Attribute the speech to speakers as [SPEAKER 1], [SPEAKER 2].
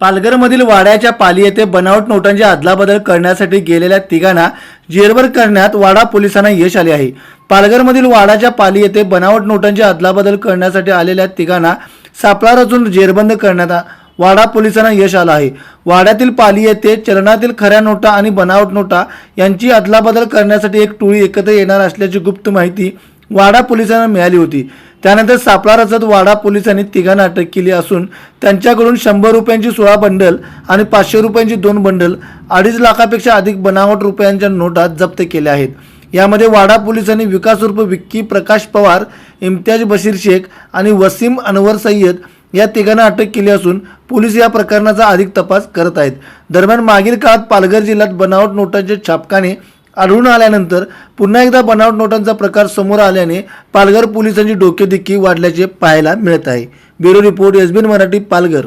[SPEAKER 1] पालघरमधील वाड्याच्या पाली येथे बनावट नोटांची अदलाबदल करण्यासाठी गेलेल्या तिघांना जेरबर करण्यात वाडा पोलिसांना यश आले आहे. पालघरमधील वाडाच्या पाली येथे बनावट नोटांची अदलाबदल करण्यासाठी आलेल्या तिघांना सापळा रचून जेरबंद करण्यात वाडा पोलिसांना यश आलं आहे. वाड्यातील पाली येथे चलनातील खऱ्या नोटा आणि बनावट नोटा यांची अदलाबदल करण्यासाठी एक टोळी एकत्र येणार असल्याची गुप्त माहिती वाडा पोलिसांना मिळाली होती. त्यानंतर सापळा रचत वाडा पोलिसांनी तिघांना अटक केली असून त्यांच्याकडून शंभर रुपयांची सोळा बंडल आणि पाचशे रुपयांची दोन बंडल अडीच लाखापेक्षा अधिक बनावट रुपयांच्या नोटा जप्त केल्या आहेत. यामध्ये वाडा पोलिसांनी विकास उर्फ विक्की प्रकाश पवार इम्तियाज बशीर शेख आणि वसीम अनवर सय्यद या तिघांना अटक केली असून पोलीस या प्रकरणाचा अधिक तपास करत आहेत. दरम्यान मागील काळात पालघर जिल्ह्यात बनावट नोटांचे छापखाने आढळून आल्यानंतर पुन्हा एकदा बनावट नोटांचा प्रकार समोर आल्याने पालघर पोलिसांची डोकेदुखी वाढल्याचे पाहायला मिळत आहे. ब्युरो रिपोर्ट एसबीन मराठी पालघर.